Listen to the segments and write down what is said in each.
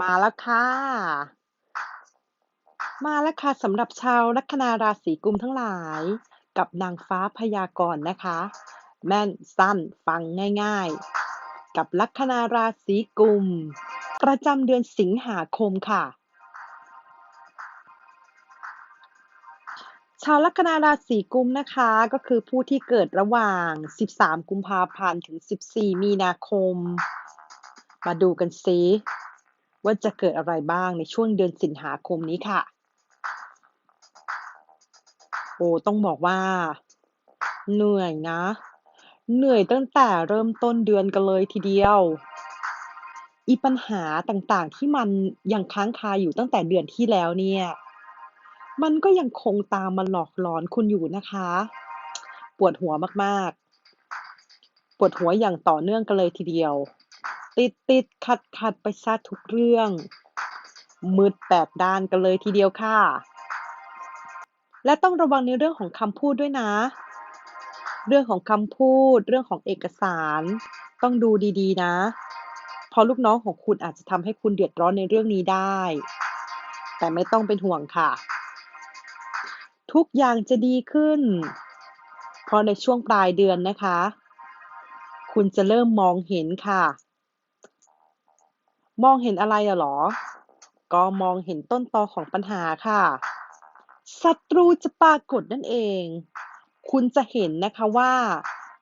มาแล้วค่ะ มาแล้วค่ะสำหรับชาวลัคนาราศีกุมทั้งหลาย กับนางฟ้าพยากรณ์นะคะ แม่นสั้นฟังง่ายๆ กับลัคนาราศีกุม ประจำเดือนสิงหาคมค่ะ ชาวลัคนาราศีกุมนะคะ ก็คือผู้ที่เกิดระหว่าง 13 กุมภาพันธ์ถึง 14 มีนาคม มาดูกันซิ ว่าจะเกิดอะไรบ้างในช่วงเดือนสิงหาคมนี้ค่ะ โอ้ต้องบอกว่า เหนื่อยนะ เหนื่อยตั้งแต่เริ่มต้นเดือนกันเลยทีเดียว อีปัญหาต่างๆที่มันยังค้างคาอยู่ตั้งแต่เดือนที่แล้วเนี่ย มันก็ยังคงตามมาหลอกหลอนคุณอยู่นะคะ ปวดหัวมากๆ ปวดหัวอย่างต่อเนื่องกันเลยทีเดียว ติดติดขัดขัดไปซะทุกเรื่อง มืดแปดด้านกันเลยทีเดียวค่ะ และต้องระวังในเรื่องของคำพูดด้วยนะ เรื่องของคำพูด เรื่องของเอกสาร ต้องดูดีๆ นะเพราะลูกน้องของคุณอาจจะทำให้คุณเดือดร้อนในเรื่องนี้ได้ แต่ไม่ต้องเป็นห่วงค่ะ ทุกอย่างจะดีขึ้น เพราะในช่วงปลายเดือนนะคะ คุณจะเริ่มมองเห็นค่ะ มองเห็นอะไรอะหรอ ก็มองเห็นต้นตอของปัญหาค่ะ ศัตรูจะปรากฏนั่นเอง คุณจะเห็นนะคะว่า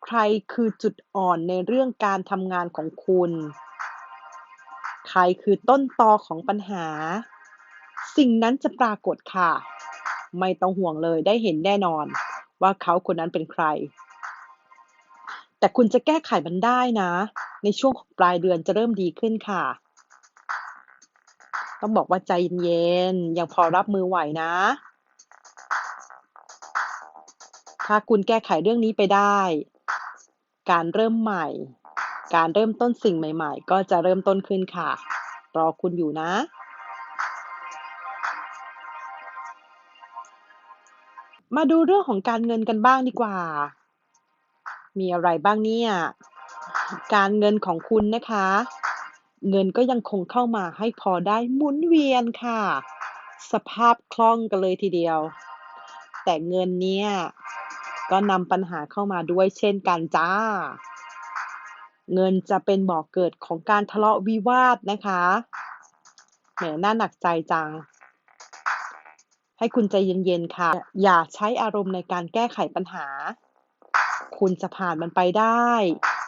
ใครคือจุดอ่อนในเรื่องการทำงานของคุณ ใครคือต้นตอของปัญหา สิ่งนั้นจะปรากฏค่ะ ไม่ต้องห่วงเลยได้เห็นแน่นอน ว่าเขาคนนั้นเป็นใคร แต่คุณจะแก้ไขมันได้นะ ในช่วงของปลายเดือนจะเริ่มดีขึ้นค่ะ ต้องบอกว่าใจเย็นๆยังพอรับมือไหวนะ ถ้าคุณแก้ไขเรื่องนี้ไปได้ การเริ่มใหม่ การเริ่มต้นสิ่งใหม่ ๆ ก็จะเริ่มต้นขึ้นค่ะ รอคุณอยู่นะมาดูเรื่องของการเงินกันบ้างดีกว่า มีอะไรบ้างเนี่ย การเงินของคุณนะคะ เงินก็ยังคงเข้ามาให้พอได้หมุนเวียนค่ะ สภาพคล่องกันเลยทีเดียว แต่เงินเนี่ยก็นำปัญหาเข้ามาด้วยเช่นกันจ้า เงินจะเป็นบ่อกเกิดของการทะเลาะวิวาทนะคะแหมน่าหนักใจจัง ให้คุณใจเย็นๆค่ะ อย่าใช้อารมณ์ในการแก้ไขปัญหา คุณจะผ่านมันไปได้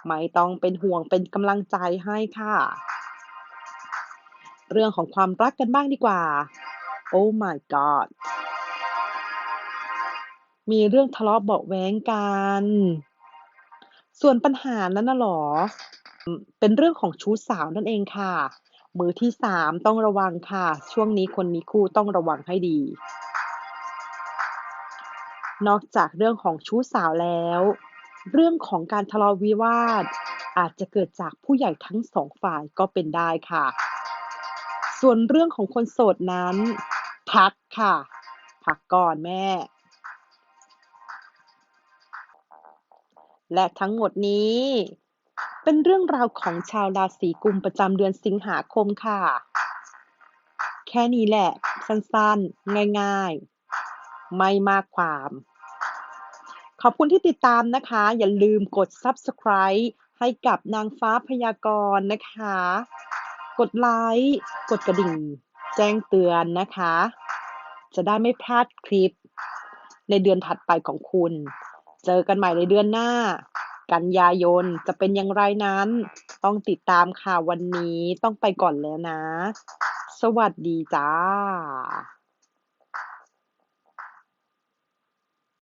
ไม่ต้องเป็นห่วงเป็นกำลังใจให้ค่ะ เรื่องของความรักกันบ้างดีกว่าโอ้ my god มีเรื่องทะเลาะเบาะแว้งกัน ส่วนปัญหานั้นน่ะหรอ เป็นเรื่องของชู้สาวนั่นเองค่ะ มือที่สามต้องระวังค่ะ ช่วงนี้คนมีคู่ต้องระวังให้ดี นอกจากเรื่องของชู้สาวแล้ว เรื่องของการทะเลาะวิวาทอาจจะเกิดจากผู้ใหญ่ทั้งสองฝ่ายก็เป็นได้ค่ะ ส่วนเรื่องของคนโสดนั้น พักค่ะ พักก่อนแม่ และทั้งหมดนี้ เป็นเรื่องราวของชาวราศีกุมประจำเดือนสิงหาคมค่ะ แค่นี้แหละ สั้นๆ ง่ายๆ ไม่มากความขอบคุณที่ติดตามนะคะ อย่าลืมกด subscribe ให้กับนางฟ้าพยากรณ์นะคะ ดไลค์กดกระดิ่ง แจ้งเตือนนะคะ จะได้ไม่พลาดคลิป ในเดือนถัดไปของคุณ เจอกันใหม่ในเดือนหน้า กันยายนจะเป็นอย่างไรนั้น ต้องติดตามค่ะวันนี้ต้องไปก่อนแล้วนะ สวัสดีจ้า